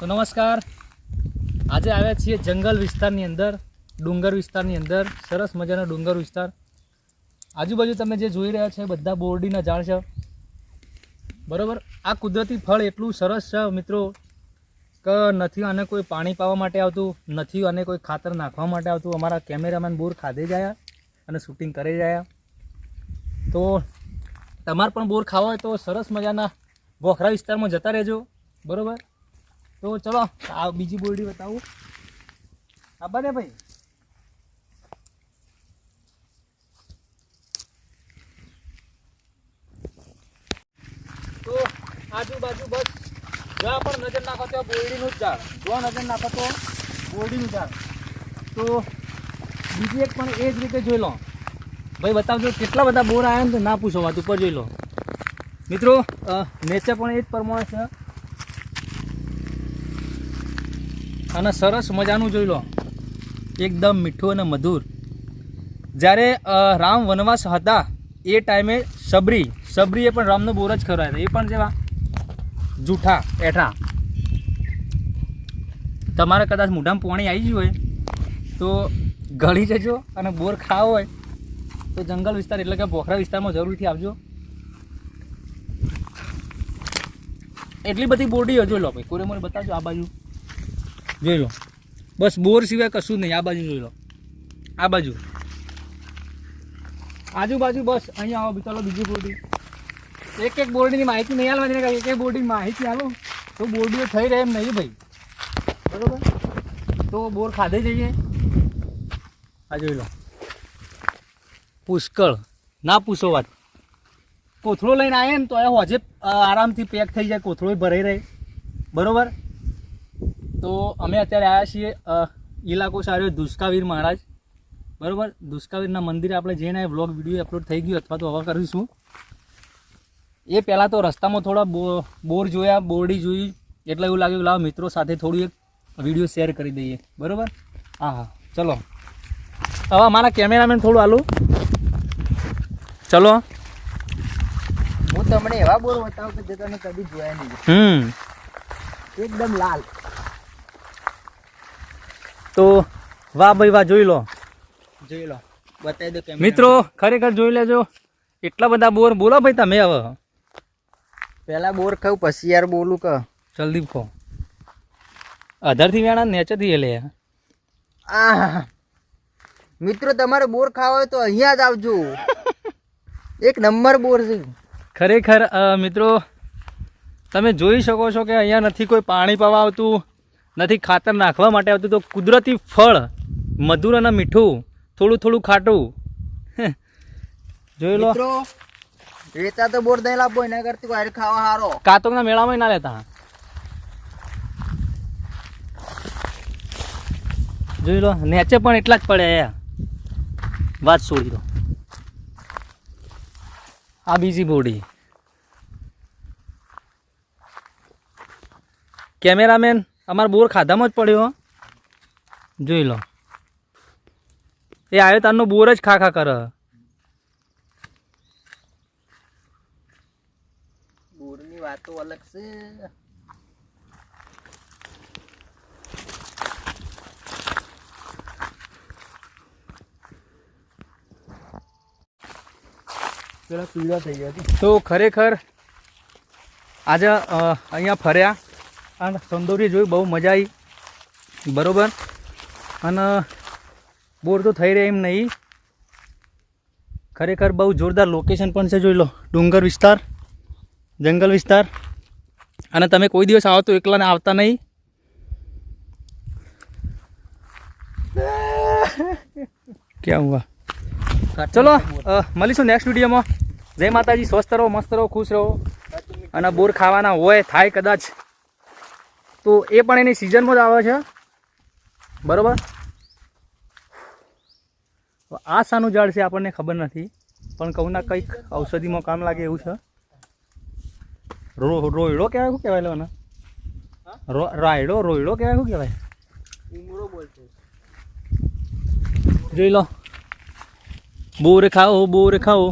તો નમસ્કાર. આજે આવ્યા છીએ જંગલ વિસ્તારની અંદર, ડુંગર વિસ્તારની અંદર, સરસ મજાનો ડુંગર વિસ્તાર. આજુબાજુ તમે જે જોઈ રહ્યા છે બધા બોરડીના ઝાડ છે. બરાબર? આ કુદરતી ફળ એટલું સરસ છે મિત્રો કે નથી આને કોઈ પાણી પાવા માટે આવતું, નથી આને કોઈ ખાતર નાખવા માટે આવતું. અમારા કેમેરામેન બોર ખાધે જાય અને શૂટિંગ કરે જાય. તો તમારે પણ બોર ખાવા હોય તો સરસ મજાના બોખરા વિસ્તારમાં જતા રહેજો. બરોબર? તો ચલો, આ બીજી બોરડી બતાવું. આ બને ભાઈ. તો આજુબાજુ બસ, જ્યાં પણ નજર નાખો ત્યાં બોરડીનું જ ઝાડ. જો નજર નાખો તો બોરડીનું ઝાડ. તો બીજી એક પણ એ જ રીતે જોઈ લો. ભાઈ બતાવજો, કેટલા બધા બોર આવ્યા ને ના પૂછો વાત, ઉપર જોઈ લો. મિત્રો નેચર પણ એ જ પ્રમાણે છે. અને સરસ મજાનું જોઈ લો. એકદમ મીઠું અને મધુર. જ્યારે રામ વનવાસ હતા, એ ટાઈમે સબરી સબરીએ પણ રામનો બોર જ ખવડાવ્યા એ પણ જેવા જૂઠા, એઠા. તમારે કદાચ મોઢામાં પાણી આવી ગયું હોય, તો ગળી જજો અને બોર ખાવો હોય. તો જંગલ વિસ્તાર, એટલે કે પોખરા વિસ્તારમાં જરૂરથી આવજો. એટલી બધી બોડીઓ જોઈ લો ભાઈ. કોરે મોરે બતાવજો આ બાજુ. જોઈ લો. બસ બોર સિવાય કશું નહીં. આ બાજુ જોઈ લો. આ બાજુ. આજુબાજુ બસ, અહીંયા આવો. ચાલો બીજી બોરડી એક એક બોરડીની માહિતી નહીં આલવાની એક એક બોરડીની માહિતી આલો. તો બોરડીઓ થઈ રહે એમ નહીં ભાઈ. બરાબર? તો બોર ખાધે જઈએ. આ જોઈ લો. પુષ્કળ. ના પૂછો વાત. કોથળો લઈને આવીએ ને તો એ હોજે આરામથી પેક થઈ જાય. કોથળો ભરાઈ રહે. બરોબર? તો અમે અત્યારે આવ્યા છીએ ઇલાકો સારો દુષ્કાવીર મહારાજ. બરાબર? દુષ્કાવીરના મંદિરે આપણે જઈને વ્લોગ વીડિયો અપલોડ થઈ ગયો અથવા તો હવે કરીશું. એ પહેલાં તો રસ્તામાં થોડા બોર જોયા બોરડી જોઈ એટલે એવું લાગ્યું લાવ મિત્રો સાથે થોડું એક વીડિયો શેર કરી દઈએ. બરાબર? હા હા. ચલો. હવે અમારા કેમેરામેન થોડું આલું ચલો. હું તમને એવા બોર બતાવું કે જે તમે કદી જોયા નહીં. હમ. એકદમ લાલ. તો વાહ ભાઈ વાહ જોઈ લો. જોઈ લો. બતાવી દો મિત્રો ખરેખર જોઈ લેજો. એટલા બધા બોર બોલો ભાઈ તમે હવે. પહેલા બોર ખાવું પછી યાર બોલું કે જલ્દી ખો. અધરથી વેણા નેચરથી લે. આ મિત્રો તમારે બોર ખાવા હોય તો અહીંયા જ આવજો. એક નંબર બોર છે. ખરેખર મિત્રો તમે જોઈ શકો છો કે અહીંયા નથી કોઈ પાણી પાવા આવતું નથી ખાતર નાખવા માટે આવતું તો કુદરતી ફળ મધુર અને મીઠું થોડું થોડું ખાટું. જોઈ લો. મિત્રો વેચા તો બોર દઈ લાવવો એના કરતી વાયર ખાવા હારો. કાતોકના મેળામાં ના લેતા. જોઈ લો નેચે પણ એટલા જ પડે વાત છોડી દો. આ બીજી બોડી. કેમેરામેન અમારા બોર ખાધામાં જ પડ્યો જોઈ લો. એ આવ્યો તારનો બોર જ ખા ખા કરે. બોરની વાતો અલગ છે. પેલા પીળા થઈ ગયા તો ખરેખર આજે અહીંયા ફર્યા. અને સૌંદર્ય જોયું બહુ મજા આવી બરાબર? અને બોર તો થઈ રહે એમ નહીં. ખરેખર બહુ જોરદાર લોકેશન પણ છે, જોઈ લો. ડુંગર વિસ્તાર, જંગલ વિસ્તાર. અને તમે કોઈ દિવસ આવો તો એકલાને આવતા નહીં. ક્યાં ચલો મળીશું નેક્સ્ટ વિડીયોમાં જય માતાજી, સ્વસ્થ રહો, મસ્ત રહો, ખુશ રહો. અને બોર ખાવાના હોય, થાય કદાચ. તો એ પણ એની સિઝનમાં જ આવે છે. બરાબર? આ શાનું ઝાડ છે આપણને ખબર નથી પણ કહું ના કંઈક ઔષધિમાં કામ લાગે એવું છે. રો રોયડો કહેવાય શું કહેવાય લેવાના રાયડો રોયડો કહેવાય શું કહેવાય? જોઈ લો. બોર ખાઓ બોર ખાઓ.